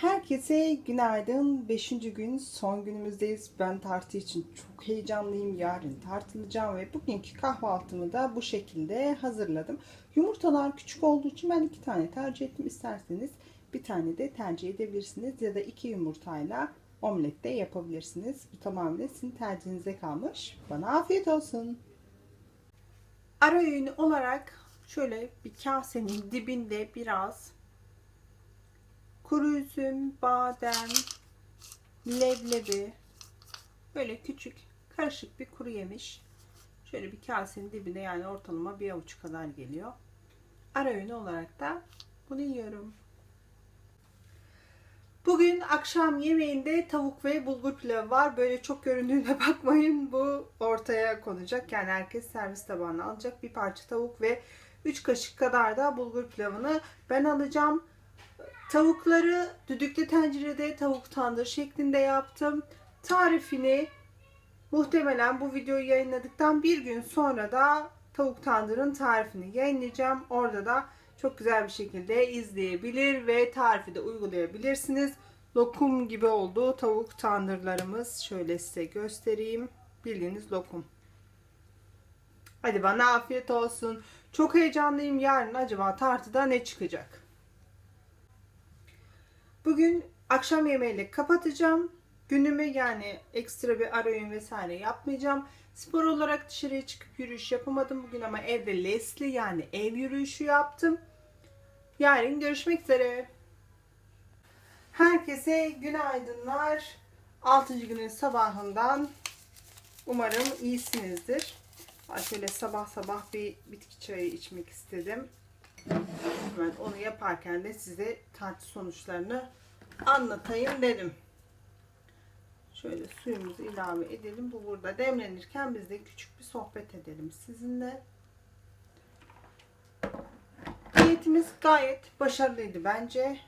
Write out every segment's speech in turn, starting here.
Herkese günaydın. Beşinci gün son günümüzdeyiz. Ben tartı için çok heyecanlıyım. Yarın tartılacağım ve bugünkü kahvaltımı da bu şekilde hazırladım. Yumurtalar küçük olduğu için ben iki tane tercih ettim. İsterseniz bir tane de tercih edebilirsiniz ya da iki yumurtayla omlet de yapabilirsiniz. Bu tamamen sizin tercihinize kalmış. Bana afiyet olsun. Ara öğünü olarak şöyle bir kasenin dibinde biraz kuru üzüm, badem, leblebi, böyle küçük karışık bir kuru yemiş. Şöyle bir kasenin dibinde yani ortalama bir avuç kadar geliyor. Ara öğün olarak da bunu yiyorum. Bugün akşam yemeğinde tavuk ve bulgur pilavı var. Böyle çok göründüğüne bakmayın. Bu ortaya konacak. Yani herkes servis tabağına alacak. Bir parça tavuk ve 3 kaşık kadar da bulgur pilavını ben alacağım. Tavukları düdüklü tencerede tavuk tandır şeklinde yaptım. Tarifini muhtemelen bu videoyu yayınladıktan bir gün sonra da tavuk tandırın tarifini yayınlayacağım. Orada da çok güzel bir şekilde izleyebilir ve tarifi de uygulayabilirsiniz. Lokum gibi oldu tavuk tandırlarımız. Şöyle size göstereyim. Bildiğiniz lokum. Hadi bana afiyet olsun. Çok heyecanlıyım. Yarın acaba tartıda ne çıkacak? Bugün akşam yemeğiyle kapatacağım. Günümü yani ekstra bir ara öğün vesaire yapmayacağım. Spor olarak dışarıya çıkıp yürüyüş yapamadım bugün ama evde Leslie yani ev yürüyüşü yaptım. Yarın görüşmek üzere. Herkese günaydınlar. 6. günün sabahından umarım iyisinizdir. Şöyle sabah sabah bir bitki çayı içmek istedim. Hemen onu yaparken de size tartı sonuçlarını anlatayım dedim. Şöyle suyumuzu ilave edelim. Bu burada demlenirken biz de küçük bir sohbet edelim sizinle. Diyetimiz gayet başarılıydı bence.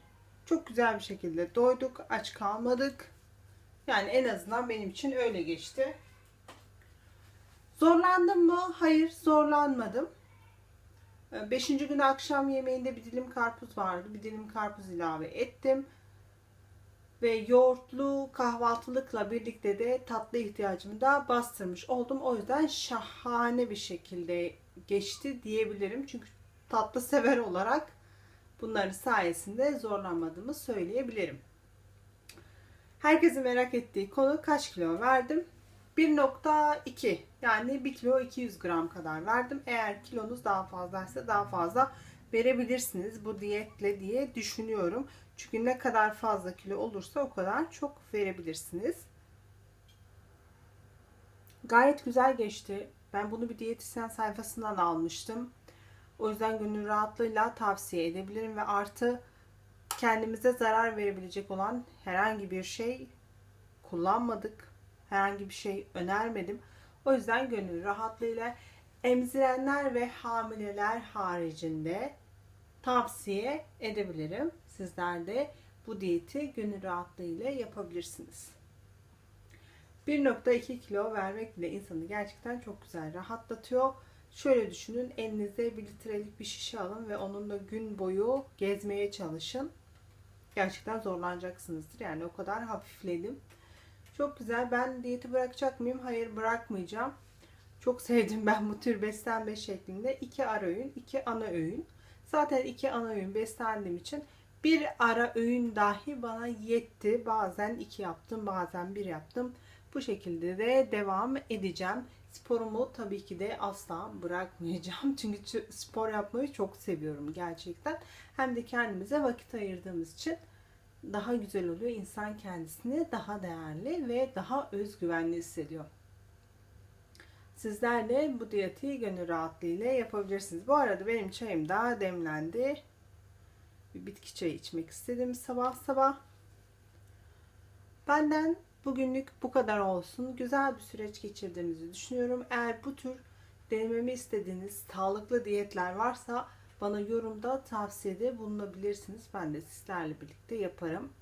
Çok güzel bir şekilde doyduk, aç kalmadık. Yani en azından benim için öyle geçti. Zorlandım mı? Hayır, zorlanmadım. Beşinci gün akşam yemeğinde bir dilim karpuz vardı. Bir dilim karpuz ilave ettim. Ve yoğurtlu kahvaltılıkla birlikte de tatlı ihtiyacımı da bastırmış oldum. O yüzden şahane bir şekilde geçti diyebilirim. Çünkü tatlı sever olarak bunların sayesinde zorlanmadığımı söyleyebilirim. Herkesin merak ettiği konu kaç kilo verdim? 1.2 yani 1 kilo 200 gram kadar verdim. Eğer kilonuz daha fazlaysa daha fazla verebilirsiniz bu diyetle diye düşünüyorum. Çünkü ne kadar fazla kilo olursa o kadar çok verebilirsiniz. Gayet güzel geçti. Ben bunu bir diyetisyen sayfasından almıştım. O yüzden gönül rahatlığıyla tavsiye edebilirim ve artı kendimize zarar verebilecek olan herhangi bir şey kullanmadık. Herhangi bir şey önermedim. O yüzden gönül rahatlığıyla emzirenler ve hamileler haricinde tavsiye edebilirim. Sizler de bu diyeti gönül rahatlığıyla yapabilirsiniz. 1.2 kilo vermek bile insanı gerçekten çok güzel rahatlatıyor. Şöyle düşünün elinize bir litrelik bir şişe alın ve onunla gün boyu gezmeye çalışın. Gerçekten zorlanacaksınızdır. Yani o kadar hafifledim. Çok güzel. Ben diyeti bırakacak mıyım? Hayır bırakmayacağım. Çok sevdim ben bu tür beslenme şeklinde. iki ara öğün, iki ana öğün. Zaten iki ana öğün beslendiğim için bir ara öğün dahi bana yetti. Bazen iki yaptım, bazen bir yaptım. Bu şekilde de devam edeceğim. Sporumu tabii ki de asla bırakmayacağım. Çünkü spor yapmayı çok seviyorum gerçekten. Hem de kendimize vakit ayırdığımız için daha güzel oluyor. İnsan kendisini daha değerli ve daha özgüvenli hissediyor. Sizler de bu diyeti gönül rahatlığıyla yapabilirsiniz. Bu arada benim çayım da demlendi. Bir bitki çayı içmek istedim sabah sabah. Benden bugünlük bu kadar olsun. Güzel bir süreç geçirdiğinizi düşünüyorum. Eğer bu tür denememi istediğiniz sağlıklı diyetler varsa bana yorumda tavsiyede bulunabilirsiniz. Ben de sizlerle birlikte yaparım.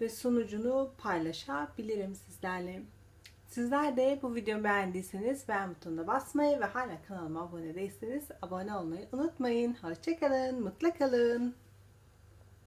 Ve sonucunu paylaşabilirim sizlerle. Sizler de bu videomu beğendiyseniz beğen butonuna basmayı ve hala kanalıma abone değilseniz abone olmayı unutmayın. Hoşçakalın, mutlu kalın.